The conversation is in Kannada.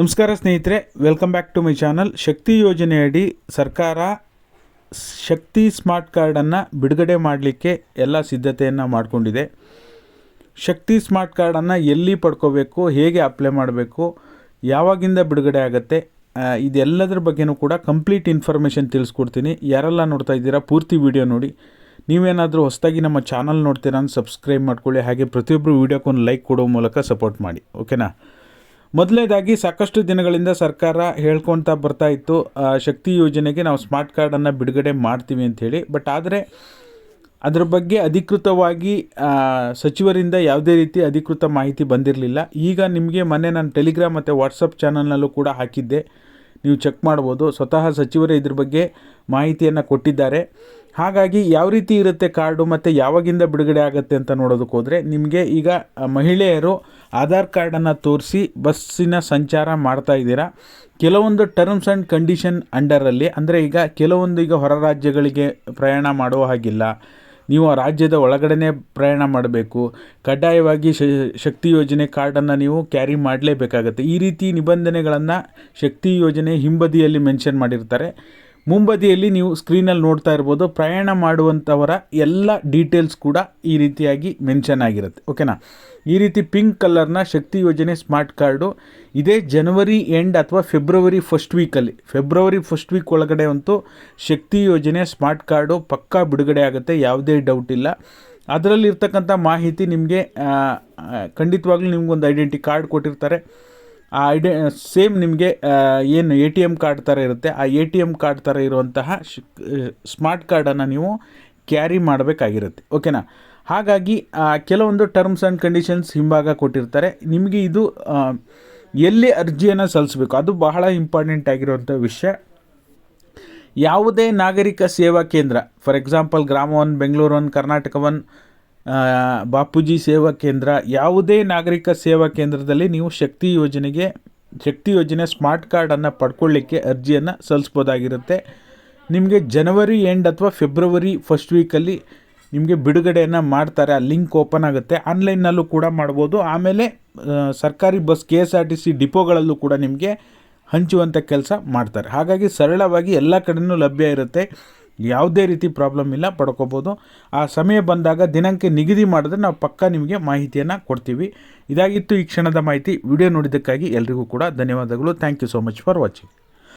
ನಮಸ್ಕಾರ ಸ್ನೇಹಿತರೆ welcome back to my channel Shakti ಯೋಜನೆಯಡಿ ಸರ್ಕಾರ ಶಕ್ತಿ ಸ್ಮಾರ್ಟ್ ಕಾರ್ಡನ್ನು ಬಿಡುಗಡೆ ಮಾಡಲಿಕ್ಕೆ ಎಲ್ಲ ಸಿದ್ಧತೆಯನ್ನು ಮಾಡಿಕೊಂಡಿದೆ. ಶಕ್ತಿ ಸ್ಮಾರ್ಟ್ ಕಾರ್ಡನ್ನು ಎಲ್ಲಿ ಪಡ್ಕೋಬೇಕು, ಹೇಗೆ ಅಪ್ಲೈ ಮಾಡಬೇಕು, ಯಾವಾಗಿಂದ ಬಿಡುಗಡೆ ಆಗುತ್ತೆ ಇದೆಲ್ಲದರ ಬಗ್ಗೆನೂ ಕೂಡ ಕಂಪ್ಲೀಟ್ ಇನ್ಫಾರ್ಮೇಷನ್ ತಿಳಿಸ್ಕೊಡ್ತೀನಿ. ಯಾರೆಲ್ಲ ನೋಡ್ತಾ ಇದ್ದೀರಾ, ಪೂರ್ತಿ ವಿಡಿಯೋ ನೋಡಿ. ನೀವೇನಾದರೂ ಹೊಸದಾಗಿ ನಮ್ಮ ಚಾನಲ್ ನೋಡ್ತೀರಾ ಅಂತ ಸಬ್ಸ್ಕ್ರೈಬ್ ಮಾಡ್ಕೊಳ್ಳಿ. ಹಾಗೆ ಪ್ರತಿಯೊಬ್ಬರು ವೀಡಿಯೋಕ್ಕೊಂದು ಲೈಕ್ ಕೊಡೋ ಮೂಲಕ ಸಪೋರ್ಟ್ ಮಾಡಿ. ಓಕೆನಾ ಮೊದಲನೇದಾಗಿ ಸಾಕಷ್ಟು ದಿನಗಳಿಂದ ಸರ್ಕಾರ ಹೇಳ್ಕೊತಾ ಬರ್ತಾ ಇತ್ತು ಶಕ್ತಿ ಯೋಜನೆಗೆ ನಾವು ಸ್ಮಾರ್ಟ್ ಕಾರ್ಡನ್ನು ಬಿಡುಗಡೆ ಮಾಡ್ತೀವಿ ಅಂಥೇಳಿ ಬಟ್ ಆದರೆ ಅದರ ಬಗ್ಗೆ ಅಧಿಕೃತವಾಗಿ ಸಚಿವರಿಂದ ಯಾವುದೇ ರೀತಿ ಅಧಿಕೃತ ಮಾಹಿತಿ ಬಂದಿರಲಿಲ್ಲ. ಈಗ ನಿಮಗೆ ಮೊನ್ನೆ ನಾನು ಟೆಲಿಗ್ರಾಮ್ ಮತ್ತು ವಾಟ್ಸಪ್ ಚಾನಲ್ನಲ್ಲೂ ಕೂಡ ಹಾಕಿದ್ದೆ. ನೀವು ಚೆಕ್ ಮಾಡ್ಬೋದು. ಸ್ವತಃ ಸಚಿವರೇ ಇದ್ರ ಬಗ್ಗೆ ಮಾಹಿತಿಯನ್ನು ಕೊಟ್ಟಿದ್ದಾರೆ. ಹಾಗಾಗಿ ಯಾವ ರೀತಿ ಇರುತ್ತೆ ಕಾರ್ಡು ಮತ್ತು ಯಾವಾಗಿಂದ ಬಿಡುಗಡೆ ಆಗುತ್ತೆ ಅಂತ ನೋಡೋದಕ್ಕೆ ಹೋದರೆ ನಿಮಗೆ ಈಗ ಮಹಿಳೆಯರು ಆಧಾರ್ ಕಾರ್ಡನ್ನು ತೋರಿಸಿ ಬಸ್ಸಿನ ಸಂಚಾರ ಮಾಡ್ತಾ ಇದ್ದೀರಾ? ಕೆಲವೊಂದು ಟರ್ಮ್ಸ್ ಆ್ಯಂಡ್ ಕಂಡೀಷನ್ ಅಂಡರಲ್ಲಿ, ಅಂದರೆ ಈಗ ಕೆಲವೊಂದು ಈಗ ಹೊರ ರಾಜ್ಯಗಳಿಗೆ ಪ್ರಯಾಣ ಮಾಡುವ ಹಾಗಿಲ್ಲ. ನೀವು ಆ ರಾಜ್ಯದ ಒಳಗಡೆನೇ ಪ್ರಯಾಣ ಮಾಡಬೇಕು. ಕಡ್ಡಾಯವಾಗಿ ಶಕ್ತಿ ಯೋಜನೆ ಕಾರ್ಡನ್ನು ನೀವು ಕ್ಯಾರಿ ಮಾಡಲೇಬೇಕಾಗತ್ತೆ. ಈ ರೀತಿ ನಿಬಂಧನೆಗಳನ್ನು ಶಕ್ತಿ ಯೋಜನೆ ಹಿಂಬದಿಯಲ್ಲಿ ಮೆನ್ಷನ್ ಮಾಡಿರ್ತಾರೆ. ಮುಂಬದಿಯಲ್ಲಿ ನೀವು ಸ್ಕ್ರೀನಲ್ಲಿ ನೋಡ್ತಾ ಇರ್ಬೋದು. ಪ್ರಯಾಣ ಮಾಡುವಂಥವರ ಎಲ್ಲ ಡೀಟೇಲ್ಸ್ ಕೂಡ ಈ ರೀತಿಯಾಗಿ ಮೆನ್ಷನ್ ಆಗಿರುತ್ತೆ. ಓಕೆನಾ ಈ ರೀತಿ ಪಿಂಕ್ ಕಲರ್ನ ಶಕ್ತಿ ಯೋಜನೆ ಸ್ಮಾರ್ಟ್ ಕಾರ್ಡು ಇದೇ ಜನವರಿ ಎಂಡ್ ಅಥವಾ ಫೆಬ್ರವರಿ ಫಸ್ಟ್ ವೀಕಲ್ಲಿ ಫೆಬ್ರವರಿ ಫಸ್ಟ್ ವೀಕ್ ಒಳಗಡೆ ಅಂತೂ ಶಕ್ತಿ ಯೋಜನೆ ಸ್ಮಾರ್ಟ್ ಕಾರ್ಡು ಪಕ್ಕಾ ಬಿಡುಗಡೆ ಆಗುತ್ತೆ. ಯಾವುದೇ ಡೌಟ್ ಇಲ್ಲ. ಅದರಲ್ಲಿರ್ತಕ್ಕಂಥ ಮಾಹಿತಿ ನಿಮಗೆ ಖಂಡಿತವಾಗ್ಲೂ ನಿಮ್ಗೊಂದು ಐಡೆಂಟಿ ಕಾರ್ಡ್ ಕೊಟ್ಟಿರ್ತಾರೆ. ಆ ಐಡೆ ಸೇಮ್ ನಿಮಗೆ ಏನು ಎ ಟಿ ಎಂ ಕಾರ್ಡ್ ಥರ ಇರುತ್ತೆ, ಆ ಎ ಟಿ ಎಂ ಕಾರ್ಡ್ ಥರ ಇರುವಂತಹ ಸ್ಮಾರ್ಟ್ ಕಾರ್ಡನ್ನು ನೀವು ಕ್ಯಾರಿ ಮಾಡಬೇಕಾಗಿರುತ್ತೆ ಓಕೆನಾ ಹಾಗಾಗಿ ಕೆಲವೊಂದು ಟರ್ಮ್ಸ್ ಆ್ಯಂಡ್ ಕಂಡೀಷನ್ಸ್ ಹಿಂಭಾಗ ಕೊಟ್ಟಿರ್ತಾರೆ. ನಿಮಗೆ ಇದು ಎಲ್ಲಿ ಅರ್ಜಿಯನ್ನು ಸಲ್ಲಿಸಬೇಕು, ಅದು ಬಹಳ ಇಂಪಾರ್ಟೆಂಟ್ ಆಗಿರುವಂಥ ವಿಷಯ. ಯಾವುದೇ ನಾಗರಿಕ ಸೇವಾ ಕೇಂದ್ರ for example Grama one Bengaluru one Karnataka one Bapuji ಸೇವಾ ಕೇಂದ್ರ, ಯಾವುದೇ ನಾಗರಿಕ ಸೇವಾ ಕೇಂದ್ರದಲ್ಲಿ ನೀವು ಶಕ್ತಿ ಯೋಜನೆಗೆ, ಶಕ್ತಿ ಯೋಜನೆ ಸ್ಮಾರ್ಟ್ ಕಾರ್ಡನ್ನು ಪಡ್ಕೊಳ್ಳಿಕ್ಕೆ ಅರ್ಜಿಯನ್ನು ಸಲ್ಲಿಸ್ಬೋದಾಗಿರುತ್ತೆ. ನಿಮಗೆ ಜನವರಿ ಎಂಡ್ ಅಥವಾ ಫೆಬ್ರವರಿ ಫಸ್ಟ್ ವೀಕಲ್ಲಿ ನಿಮಗೆ ಬಿಡುಗಡೆಯನ್ನು ಮಾಡ್ತಾರೆ, ಆ ಲಿಂಕ್ ಓಪನ್ ಆಗುತ್ತೆ. ಆನ್ಲೈನ್ನಲ್ಲೂ ಕೂಡ ಮಾಡ್ಬೋದು. ಆಮೇಲೆ ಸರ್ಕಾರಿ bus, K S R T C ಡಿಪೋಗಳಲ್ಲೂ ಕೂಡ ನಿಮಗೆ ಹಂಚುವಂಥ ಕೆಲಸ ಮಾಡ್ತಾರೆ. ಹಾಗಾಗಿ ಸರಳವಾಗಿ ಎಲ್ಲ ಕಡೆಯೂ ಲಭ್ಯ ಇರುತ್ತೆ. ಯಾವುದೇ ರೀತಿ ಪ್ರಾಬ್ಲಮ್ ಇಲ್ಲ, ಪಡ್ಕೋಬೋದು. ಆ ಸಮಯ ಬಂದಾಗ ದಿನಾಂಕ ನಿಗದಿ ಮಾಡಿದ್ರೆ ನಾವು ಪಕ್ಕಾ ನಿಮಗೆ ಮಾಹಿತಿಯನ್ನು ಕೊಡ್ತೀವಿ. ಇದಾಗಿತ್ತು ಈ ಕ್ಷಣದ ಮಾಹಿತಿ. ವಿಡಿಯೋ ನೋಡಿದ್ದಕ್ಕಾಗಿ ಎಲ್ರಿಗೂ ಕೂಡ ಧನ್ಯವಾದಗಳು. Thank you so much for watching